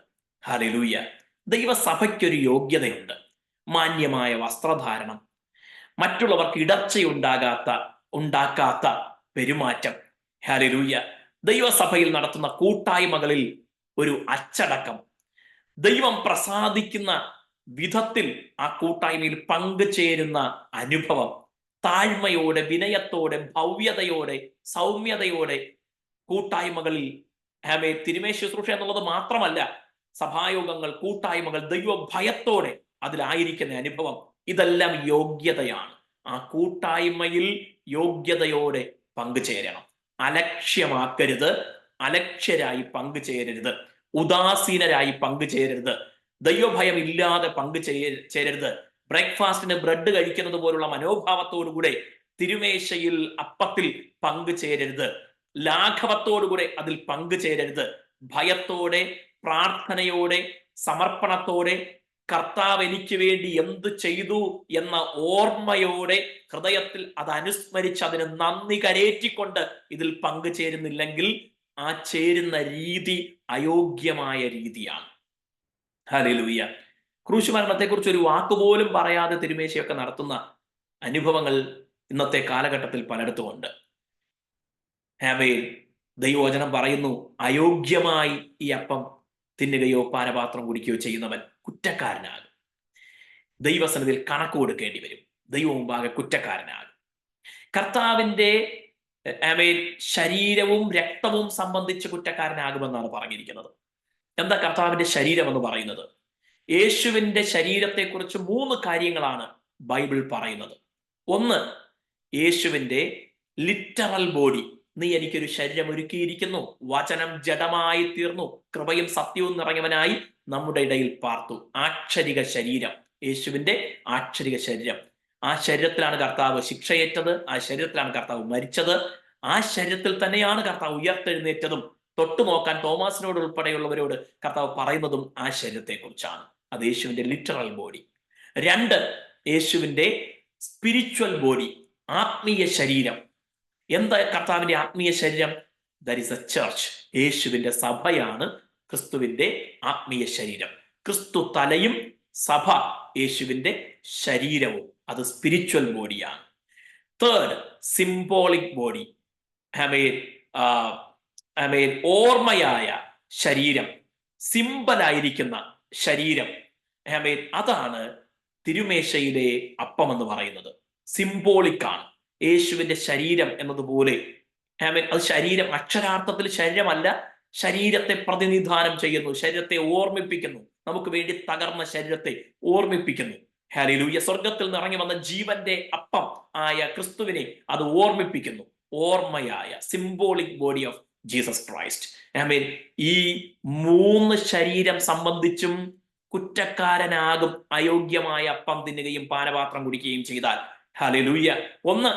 ഹലലൂയ ദൈവസഭയ്ക്കൊരു യോഗ്യതയുണ്ട്. മാന്യമായ വസ്ത്രധാരണം മറ്റുള്ളവർക്ക് ഇടർച്ചയുണ്ടാകാത്ത ഉണ്ടാക്കാത്ത പെരുമാറ്റം. ഹലലൂയ ദൈവസഭയിൽ നടത്തുന്ന കൂട്ടായ്മകളിൽ ഒരു അച്ചടക്കം. ദൈവം പ്രസാദിക്കുന്ന വിധത്തിൽ ആ കൂട്ടായ്മയിൽ പങ്കുചേരുന്ന അനുഭവം. താഴ്മയോടെ വിനയത്തോടെ ഭവ്യതയോടെ സൗമ്യതയോടെ കൂട്ടായ്മകളിൽ ആമേ തിരുമേ ശുശ്രൂഷ എന്നുള്ളത് മാത്രമല്ല സഭായോഗങ്ങൾ കൂട്ടായ്മകൾ ദൈവ ഭയത്തോടെ അതിലായിരിക്കുന്ന അനുഭവം ഇതെല്ലാം യോഗ്യതയാണ്. ആ കൂട്ടായ്മയിൽ യോഗ്യതയോടെ പങ്കുചേരണം. അലക്ഷ്യമാക്കരുത് അലക്ഷ്യരായി പങ്കുചേരരുത് ഉദാസീനരായി പങ്കുചേരരുത് ദൈവഭയം ഇല്ലാതെ പങ്കു ചേരരുത് ബ്രേക്ക്ഫാസ്റ്റിന് ബ്രെഡ് കഴിക്കുന്നത് പോലുള്ള മനോഭാവത്തോടുകൂടെ തിരുമേശയിൽ അപ്പത്തിൽ പങ്കുചേരരുത് ലാഘവത്തോടുകൂടെ അതിൽ പങ്കുചേരരുത് ഭയത്തോടെ പ്രാർത്ഥനയോടെ സമർപ്പണത്തോടെ കർത്താവ് എനിക്ക് വേണ്ടി എന്ത് ചെയ്തു എന്ന ഓർമ്മയോടെ ഹൃദയത്തിൽ അത് അനുസ്മരിച്ച് അതിന് നന്ദി കരേറ്റിക്കൊണ്ട് ഇതിൽ പങ്കുചേരുന്നില്ലെങ്കിൽ ആ ചേരുന്ന രീതി അയോഗ്യമായ രീതിയാണ്. ഹലിലുയ്യ ക്രൂശ് മരണത്തെക്കുറിച്ച് ഒരു വാക്കുപോലും പറയാതെ തിരുമേശയൊക്കെ നടത്തുന്ന അനുഭവങ്ങൾ ഇന്നത്തെ കാലഘട്ടത്തിൽ പലയിടത്തും ഉണ്ട് ഹാവയിൽ ദൈവവചനം പറയുന്നു അയോഗ്യമായി ഈ അപ്പം തിന്നുകയോ പാനപാത്രം കുടിക്കുകയോ ചെയ്യുന്നവൻ കുറ്റക്കാരനാകും. ദൈവസന്നിധിയിൽ കണക്ക് കൊടുക്കേണ്ടി വരും. ദൈവം മുമ്പാകെ കുറ്റക്കാരനാകും. കർത്താവിന്റെ ആമേൻ ശരീരവും രക്തവും സംബന്ധിച്ച് കുറ്റക്കാരനാകുമെന്നാണ് പറഞ്ഞിരിക്കുന്നത്. എന്താ കർത്താവിന്റെ ശരീരം എന്ന് പറയുന്നത്? യേശുവിന്റെ ശരീരത്തെക്കുറിച്ച് മൂന്ന് കാര്യങ്ങളാണ് ബൈബിൾ പറയുന്നത്. ഒന്ന് യേശുവിന്റെ ലിറ്ററൽ ബോഡി നീ എനിക്കൊരു ശരീരം ഒരുക്കിയിരിക്കുന്നു. വചനം ജഡമായി തീർന്നു. കൃപയും സത്യവും നിറഞ്ഞവനായി നമ്മുടെ ഇടയിൽ പാർത്തു. ആക്ഷരിക ശരീരം. യേശുവിന്റെ ആക്ഷരിക ശരീരം. ആ ശരീരത്തിലാണ് കർത്താവ് ശിക്ഷയേറ്റത്. ആ ശരീരത്തിലാണ് കർത്താവ് മരിച്ചത്. ആ ശരീരത്തിൽ തന്നെയാണ് കർത്താവ് ഉയർത്തെഴുന്നേറ്റതും. തൊട്ടുനോക്കാൻ തോമാസിനോട് ഉൾപ്പെടെയുള്ളവരോട് കർത്താവ് പറയുന്നതും ആ ശരീരത്തെ കുറിച്ചാണ് അത് യേശുവിന്റെ ലിറ്ററൽ ബോഡി രണ്ട് യേശുവിന്റെ സ്പിരിച്വൽ ബോഡി ആത്മീയ ശരീരം. എന്താ കർത്താവിന്റെ ആത്മീയ ശരീരം? ദർ ഇസ് എ ചർച്ച് യേശുവിന്റെ സഭയാണ് ക്രിസ്തുവിന്റെ ആത്മീയ ശരീരം. ക്രിസ്തു തലയും സഭ യേശുവിന്റെ ശരീരവും. അത് സ്പിരിച്വൽ ബോഡിയാണ് third symbolic body I mean ഓർമ്മയായ ശരീരം. സിമ്പലായിരിക്കുന്ന ശരീരം. അതാണ് തിരുമേശയിലെ അപ്പം എന്ന് പറയുന്നത് സിംബോളിക്കാണ് യേശുവിന്റെ ശരീരം എന്നതുപോലെ. ഐ മീൻ അത് ശരീരം അക്ഷരാർത്ഥത്തിൽ ശരീരമല്ല ശരീരത്തെ പ്രതിനിധാനം ചെയ്യുന്നു ശരീരത്തെ ഓർമ്മിപ്പിക്കുന്നു നമുക്ക് വേണ്ടി തകർന്ന ശരീരത്തെ ഓർമ്മിപ്പിക്കുന്നു. ഹാലിലൂയ സ്വർഗത്തിൽ ഇറങ്ങി വന്ന ജീവന്റെ അപ്പം ആയ ക്രിസ്തുവിനെ അത് ഓർമ്മിപ്പിക്കുന്നു. ഓർമ്മയായ symbolic body of Jesus Christ I mean ഈ മൂന്ന് ശരീരം സംബന്ധിച്ചും കുറ്റക്കാരനാകും അയോഗ്യമായ അപ്പം തിന്നുകയും പാനപാത്രം കുടിക്കുകയും ചെയ്താൽ. ഹലിലൂയ ഒന്ന്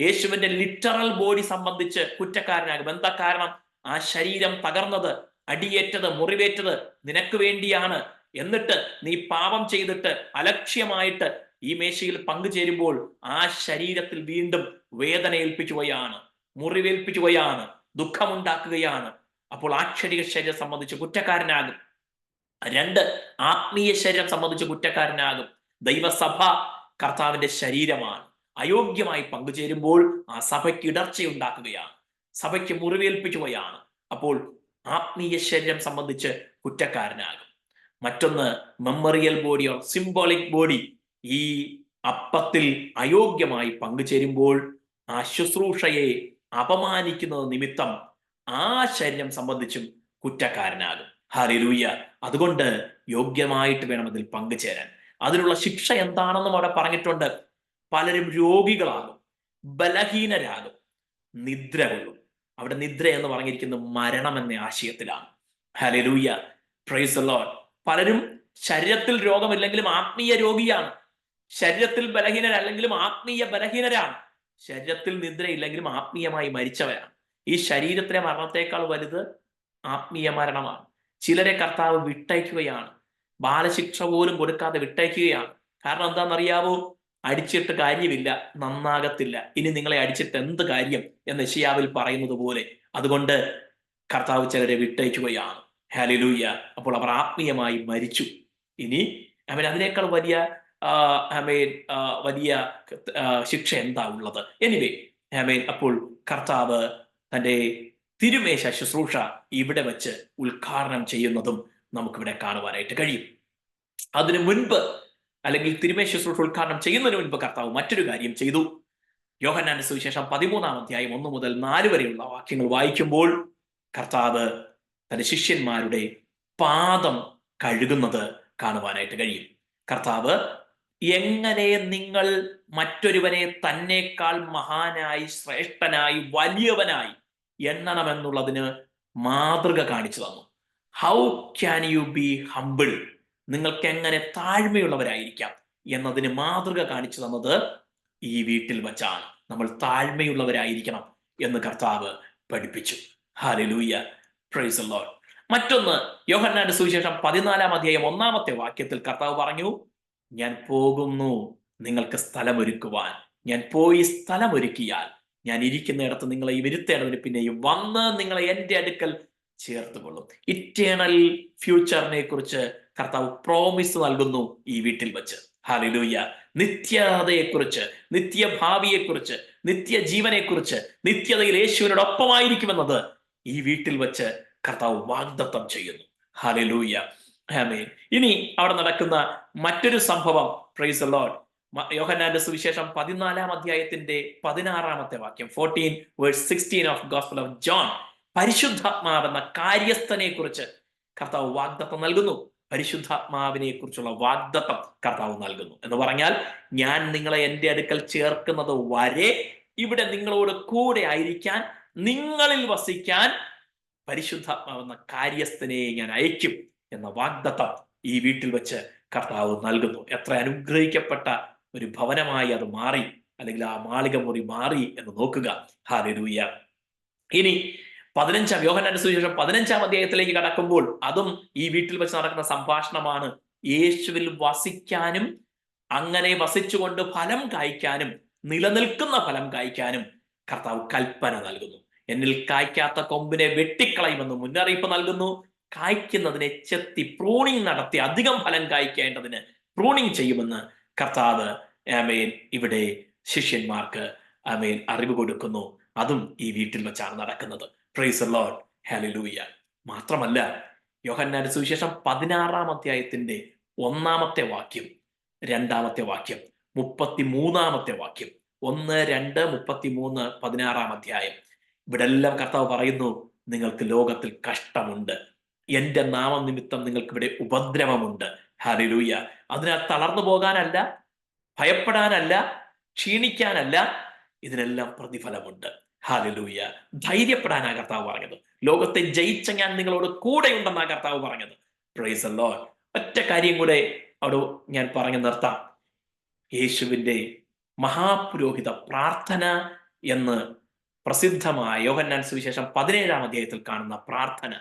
യേശുവിന്റെ ലിറ്ററൽ ബോഡി സംബന്ധിച്ച് കുറ്റക്കാരനാകും. എന്താ കാരണം? ആ ശരീരം തകർന്നത് അടിയേറ്റത് മുറിവേറ്റത് നിനക്ക് വേണ്ടിയാണ്. എന്നിട്ട് നീ പാപം ചെയ്തിട്ട് അലക്ഷ്യമായിട്ട് ഈ മേശയിൽ പങ്കുചേരുമ്പോൾ ആ ശരീരത്തിൽ വീണ്ടും വേദന ഏൽപ്പിക്കുകയാണ് മുറിവേൽപ്പിക്കുകയാണ് ദുഃഖമുണ്ടാക്കുകയാണ്. അപ്പോൾ ആക്ഷരിക ശരീരം സംബന്ധിച്ച് കുറ്റക്കാരനാകും. രണ്ട് ആത്മീയ ശരീരം സംബന്ധിച്ച് കുറ്റക്കാരനാകും. ദൈവസഭ കർത്താവിന്റെ ശരീരമാണ്. അയോഗ്യമായി പങ്കുചേരുമ്പോൾ ആ സഭയ്ക്ക് ഇടർച്ചയുണ്ടാക്കുകയാണ് സഭയ്ക്ക് മുറിവേൽപ്പിക്കുകയാണ്. അപ്പോൾ ആത്മീയ ശരീരം സംബന്ധിച്ച് കുറ്റക്കാരനാകും. മറ്റൊന്ന് memorial body or symbolic body. ഈ അപ്പത്തിൽ അയോഗ്യമായി പങ്കുചേരുമ്പോൾ ആ ശുശ്രൂഷയെ അപമാനിക്കുന്നത് നിമിത്തം ആ ശരീരം സംബന്ധിച്ചും കുറ്റക്കാരനാകും. ഹരിലൂയ അതുകൊണ്ട് യോഗ്യമായിട്ട് വേണം അതിൽ പങ്കുചേരാൻ. അതിനുള്ള ശിക്ഷ എന്താണെന്നും അവിടെ പറഞ്ഞിട്ടുണ്ട്. പലരും രോഗികളാകും ബലഹീനരാകും നിദ്ര കൊള്ളും അവിടെ നിദ്ര എന്ന് പറഞ്ഞിരിക്കുന്നത് മരണം എന്ന ആശയത്തിലാണ്. ഹലരൂയ പ്രൈസ് ലോഡ് പലരും ശരീരത്തിൽ രോഗമില്ലെങ്കിലും ആത്മീയ രോഗിയാണ്. ശരീരത്തിൽ ബലഹീനരല്ലെങ്കിലും ആത്മീയ ബലഹീനരാണ്. ശരീരത്തിൽ നിദ്രയില്ലെങ്കിലും ആത്മീയമായി മരിച്ചവരാണ്. ഈ ശരീരത്തിലെ മരണത്തെക്കാൾ വലുത് ആത്മീയ മരണമാണ്. ചിലരെ കർത്താവ് വിട്ടയക്കുകയാണ്. ബാലശിക്ഷ പോലും കൊടുക്കാതെ വിട്ടയക്കുകയാണ്. കാരണം എന്താണെന്നറിയാവോ? അടിച്ചിട്ട് കാര്യമില്ല നന്നാകത്തില്ല. ഇനി നിങ്ങളെ അടിച്ചിട്ട് എന്ത് കാര്യം എന്ന് ഷിയാവിൽ പറയുന്നത് പോലെ. അതുകൊണ്ട് കർത്താവ് ചിലരെ വിട്ടയക്കുകയാണ്. ഹാലിലൂയ അപ്പോൾ അവർ ആത്മീയമായി മരിച്ചു. ഇനി അവൻ അതിനേക്കാൾ വലിയ അമേൻ വലിയ ശിക്ഷ എന്താ ഉള്ളത് എനിവേ ഹമേൻ അപ്പോൾ കർത്താവ് തന്റെ തിരുമേശ ശുശ്രൂഷ ഇവിടെ വെച്ച് ഉദ്ഘാടനം ചെയ്യുന്നതും നമുക്കിവിടെ കാണുവാനായിട്ട് കഴിയും. അതിനു മുൻപ് അല്ലെങ്കിൽ തിരുമേശ ശുശ്രൂഷ ഉദ്ഘാടനം ചെയ്യുന്നതിന് മുൻപ് കർത്താവ് മറ്റൊരു കാര്യം ചെയ്തു. യോഹന്നാന്റെ സുവിശേഷം പതിമൂന്നാം അധ്യായം ഒന്ന് മുതൽ നാല് വരെയുള്ള വാക്യങ്ങൾ വായിക്കുമ്പോൾ കർത്താവ് തന്റെ ശിഷ്യന്മാരുടെ പാദം കഴുകുന്നത് കാണുവാനായിട്ട് കഴിയും. കർത്താവ് എങ്ങനെ നിങ്ങൾ മറ്റൊരുവനെ തന്നെക്കാൾ മഹാനായി ശ്രേഷ്ഠനായി വലിയവനായി എണ്ണണമെന്നുള്ളതിന് മാതൃക കാണിച്ചു തന്നു. How can you be humble നിങ്ങൾക്ക് എങ്ങനെ താഴ്മയുള്ളവരായിരിക്കാം എന്നതിന് മാതൃക കാണിച്ചു തന്നത് ഈ വീട്ടിൽ വച്ചാണ്. നമ്മൾ താഴ്മയുള്ളവരായിരിക്കണം എന്ന് കർത്താവ് പഠിപ്പിച്ചു. ഹാലലൂയ പ്രൈസ് ലോഡ് മറ്റൊന്ന് യോഹന്നാന്റെ സുവിശേഷം പതിനാലാം അധ്യായം ഒന്നാമത്തെ വാക്യത്തിൽ കർത്താവ് പറഞ്ഞു ഞാൻ പോകുന്നു നിങ്ങൾക്ക് സ്ഥലമൊരുക്കുവാൻ. ഞാൻ പോയി സ്ഥലമൊരുക്കിയാൽ ഞാൻ ഇരിക്കുന്നിടത്ത് നിങ്ങളെ ഈ വരുത്തേണ്ടതിന് പിന്നെയും വന്ന് നിങ്ങളെ എന്റെ അടുക്കൽ ചേർത്തുകൊള്ളും. ഇറ്റേണൽ ഫ്യൂച്ചറിനെ കുറിച്ച് കർത്താവ് പ്രോമിസ് നൽകുന്നു ഈ വീട്ടിൽ വെച്ച്. ഹാലിലൂയ നിത്യതയെക്കുറിച്ച് നിത്യഭാവിയെക്കുറിച്ച് നിത്യജീവനെക്കുറിച്ച് നിത്യതയിൽ യേശുവിനോടൊപ്പമായിരിക്കുമെന്നത് ഈ വീട്ടിൽ വെച്ച് കർത്താവ് വാഗ്ദത്തം ചെയ്യുന്നു. ഹാലിലൂയ ഇനി അവിടെ നടക്കുന്ന മറ്റൊരു സംഭവം പ്രൈസ് ലോഡ് യോഹന്നാന്റെ സുവിശേഷം പതിനാലാം അധ്യായത്തിന്റെ പതിനാറാമത്തെ വാക്യം fourteen verse sixteen of gospel of John പരിശുദ്ധാത്മാവെന്ന കാര്യസ്ഥനെ കുറിച്ച് കർത്താവ് വാഗ്ദത്തം നൽകുന്നു. പരിശുദ്ധാത്മാവിനെ കുറിച്ചുള്ള വാഗ്ദത്തം കർത്താവ് നൽകുന്നു. എന്ന് പറഞ്ഞാൽ ഞാൻ നിങ്ങളെ എന്റെ അടുക്കൽ ചേർക്കുന്നത് വരെ ഇവിടെ നിങ്ങളോട് കൂടെ ആയിരിക്കാൻ നിങ്ങളിൽ വസിക്കാൻ പരിശുദ്ധാത്മാവെന്ന കാര്യസ്ഥനെ ഞാൻ അയക്കും. എന്ന വാഗ്ദത്തം ഈ വീട്ടിൽ വെച്ച് കർത്താവ് നൽകുന്നു. എത്ര അനുഗ്രഹിക്കപ്പെട്ട ഒരു ഭവനമായി അത് മാറി അല്ലെങ്കിൽ ആ മാളിക മുറി മാറി എന്ന് നോക്കുക. ഹാലലൂയ ഇനി പതിനഞ്ചാം യോഹൻ സുവിശേഷം പതിനഞ്ചാം അധ്യായത്തിലേക്ക് കടക്കുമ്പോൾ അതും ഈ വീട്ടിൽ വെച്ച് നടക്കുന്ന സംഭാഷണമാണ്. യേശുവിൽ വസിക്കാനും അങ്ങനെ വസിച്ചുകൊണ്ട് ഫലം കായ്ക്കാനും നിലനിൽക്കുന്ന ഫലം കായ്ക്കാനും കർത്താവ് കൽപ്പന നൽകുന്നു. എന്നിൽ കായ്ക്കാത്ത കൊമ്പിനെ വെട്ടിക്കളയുമെന്ന് മുന്നറിയിപ്പ് നൽകുന്നു. കായ്ക്കുന്നതിനെ ചെത്തി പ്രൂണിങ് നടത്തി അധികം ഫലം കായ്ക്കേണ്ടതിന് പ്രൂണിങ് ചെയ്യുമെന്ന് കർത്താവ് ആമേൻ ഇവിടെ ശിഷ്യന്മാർക്ക് ആമേൻ അറിവ് കൊടുക്കുന്നു. അതും ഈ വീട്ടിൽ വെച്ചാണ് നടക്കുന്നത്. പ്രൈസ് ലോഡ് ഹാലലൂയ മാത്രമല്ല യോഹന്നാന്റെ സുവിശേഷം പതിനാറാം അധ്യായത്തിന്റെ ഒന്നാമത്തെ വാക്യം രണ്ടാമത്തെ വാക്യം മുപ്പത്തി മൂന്നാമത്തെ വാക്യം ഒന്ന് രണ്ട് മുപ്പത്തി മൂന്ന് പതിനാറാം അധ്യായം. ഇവിടെ എല്ലാം കർത്താവ് പറയുന്നു നിങ്ങൾക്ക് ലോകത്തിൽ കഷ്ടമുണ്ട്. എന്റെ നാമനിമിത്തം നിങ്ങൾക്ക് ഇവിടെ ഉപദ്രവമുണ്ട്. ഹരിലൂയ അതിനാൽ തളർന്നു പോകാനല്ല ഭയപ്പെടാനല്ല ക്ഷീണിക്കാനല്ല ഇതിനെല്ലാം പ്രതിഫലമുണ്ട്. ഹാലലൂയ ധൈര്യപ്പെടാനാ കർത്താവ് പറഞ്ഞത്. ലോകത്തെ ജയിച്ച ഞാൻ നിങ്ങളോട് കൂടെയുണ്ടെന്നാ കർത്താവ് പറഞ്ഞത്. പ്രൈസ് അല്ലോ ഒറ്റ കാര്യം കൂടെ അവിടെ ഞാൻ പറഞ്ഞു നിർത്താം. യേശുവിന്റെ മഹാപുരോഹിത പ്രാർത്ഥന എന്ന് പ്രസിദ്ധമായ യോഹന്നാൻ സുവിശേഷം പതിനേഴാം അധ്യായത്തിൽ കാണുന്ന പ്രാർത്ഥന.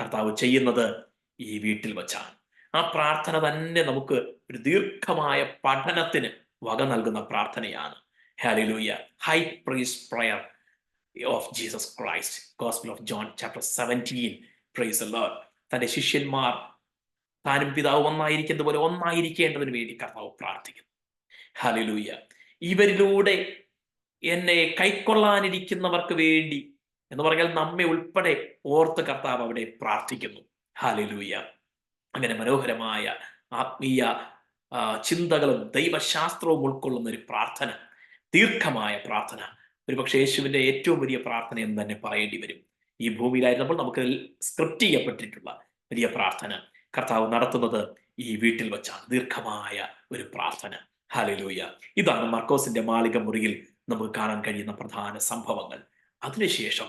കർത്താവ് ചെയ്യുന്നത് ഈ വീട്ടിൽ വച്ചാണ്. ആ പ്രാർത്ഥന തന്നെ നമുക്ക് ഒരു ദീർഘമായ പഠനത്തിന് വക നൽകുന്ന പ്രാർത്ഥനയാണ്. Hallelujah high praise prayer of Jesus Christ gospel of John chapter seventeen praise lord തന്റെ ശിഷ്യന്മാർ താനും പിതാവ് ഒന്നായിരിക്കുന്നത് പോലെ ഒന്നായിരിക്കേണ്ടതിന് വേണ്ടി കർത്താവ് പ്രാർത്ഥിക്കുന്നു. ഹാലിലൂയ ഇവരിലൂടെ എന്നെ കൈക്കൊള്ളാനിരിക്കുന്നവർക്ക് വേണ്ടി എന്ന് പറഞ്ഞാൽ നമ്മെ ഉൾപ്പെടെ ഓർത്ത് കർത്താവ് അവിടെ പ്രാർത്ഥിക്കുന്നു. ഹാലിലൂയ അങ്ങനെ മനോഹരമായ ആത്മീയ ചിന്തകളും ദൈവശാസ്ത്രവും ഉൾക്കൊള്ളുന്ന ഒരു പ്രാർത്ഥന ദീർഘമായ പ്രാർത്ഥന. ഒരുപക്ഷെ യേശുവിന്റെ ഏറ്റവും വലിയ പ്രാർത്ഥന എന്ന് തന്നെ പറയേണ്ടി വരും. ഈ ഭൂമിയിലായിരുന്നപ്പോൾ നമുക്ക് സ്ക്രിപ്റ്റ് ചെയ്യപ്പെട്ടിട്ടുള്ള വലിയ പ്രാർത്ഥന. കർത്താവ് നടത്തുന്നത് ഈ വീട്ടിൽ വെച്ചാണ്. ദീർഘമായ ഒരു പ്രാർത്ഥന. ഹാലലൂയ ഇതാണ് മർക്കോസിന്റെ മാളിക മുറിയിൽ നമുക്ക് കാണാൻ കഴിയുന്ന പ്രധാന സംഭവങ്ങൾ. അതിനുശേഷം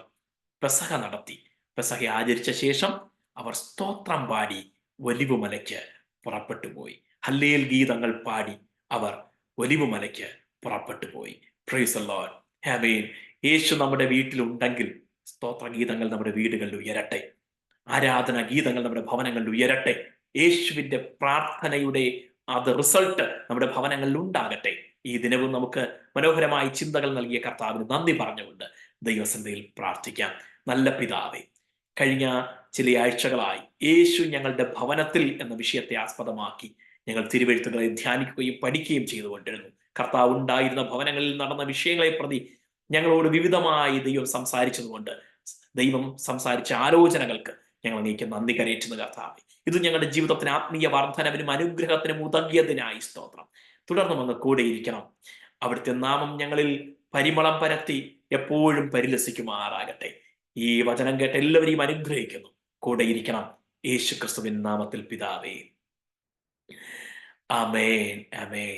പെസഹ നടത്തി. പെസഹ ആചരിച്ച ശേഷം അവർ സ്തോത്രം പാടി ഒലിവുമലയ്ക്ക് പുറപ്പെട്ടു പോയി. ഹല്ലേൽ ഗീതങ്ങൾ പാടി അവർ ഒലിവുമലയ്ക്ക് പുറപ്പെട്ടു പോയി. പ്രൈസ് ഹാമീൻ യേശു നമ്മുടെ വീട്ടിലുണ്ടെങ്കിൽ സ്തോത്ര ഗീതങ്ങൾ നമ്മുടെ വീടുകളിൽ ഉയരട്ടെ. ആരാധന ഗീതങ്ങൾ നമ്മുടെ ഭവനങ്ങളിൽ ഉയരട്ടെ. യേശുവിന്റെ പ്രാർത്ഥനയുടെ അത് റിസൾട്ട് നമ്മുടെ ഭവനങ്ങളിൽ ഉണ്ടാകട്ടെ. ഈ ദിനവും നമുക്ക് മനോഹരമായ ചിന്തകൾ നൽകിയ കർത്താവിന് നന്ദി പറഞ്ഞുകൊണ്ട് ദൈവസന്ധയിൽ പ്രാർത്ഥിക്കാം. നല്ല പിതാവേ കഴിഞ്ഞ ചില ആഴ്ചകളായി യേശു ഞങ്ങളുടെ ഭവനത്തിൽ എന്ന വിഷയത്തെ ആസ്പദമാക്കി ഞങ്ങൾ തിരുവെഴുത്തുകളെ ധ്യാനിക്കുകയും പഠിക്കുകയും ചെയ്തുകൊണ്ടിരുന്നു. കർത്താവ് ഉണ്ടായിരുന്ന ഭവനങ്ങളിൽ നടന്ന വിഷയങ്ങളെ പ്രതി ഞങ്ങളോട് വിവിധമായി ദൈവം സംസാരിച്ചതുകൊണ്ട് ദൈവം സംസാരിച്ച ആലോചനകൾക്ക് ഞങ്ങൾ നീക്കി നന്ദി കരയേറ്റുന്ന കർത്താവ്. ഇത് ഞങ്ങളുടെ ജീവിതത്തിന് ആത്മീയ വർധനവിനും അനുഗ്രഹത്തിനും ഉതകിയതിനായി സ്തോത്രം. തുടർന്ന് വന്ന് കൂടെയിരിക്കണം. അവിടുത്തെ നാമം ഞങ്ങളിൽ പരിമളം പരത്തി എപ്പോഴും പരിലസിക്കുമാറാകട്ടെ. ഈ വചനം കേട്ട് എല്ലാവരെയും അനുഗ്രഹിക്കുന്നു. കൂടെയിരിക്കണം യേശു ക്രിസ്തുവിൻ നാമത്തിൽ പിതാവേ. അമേൻ അമേൻ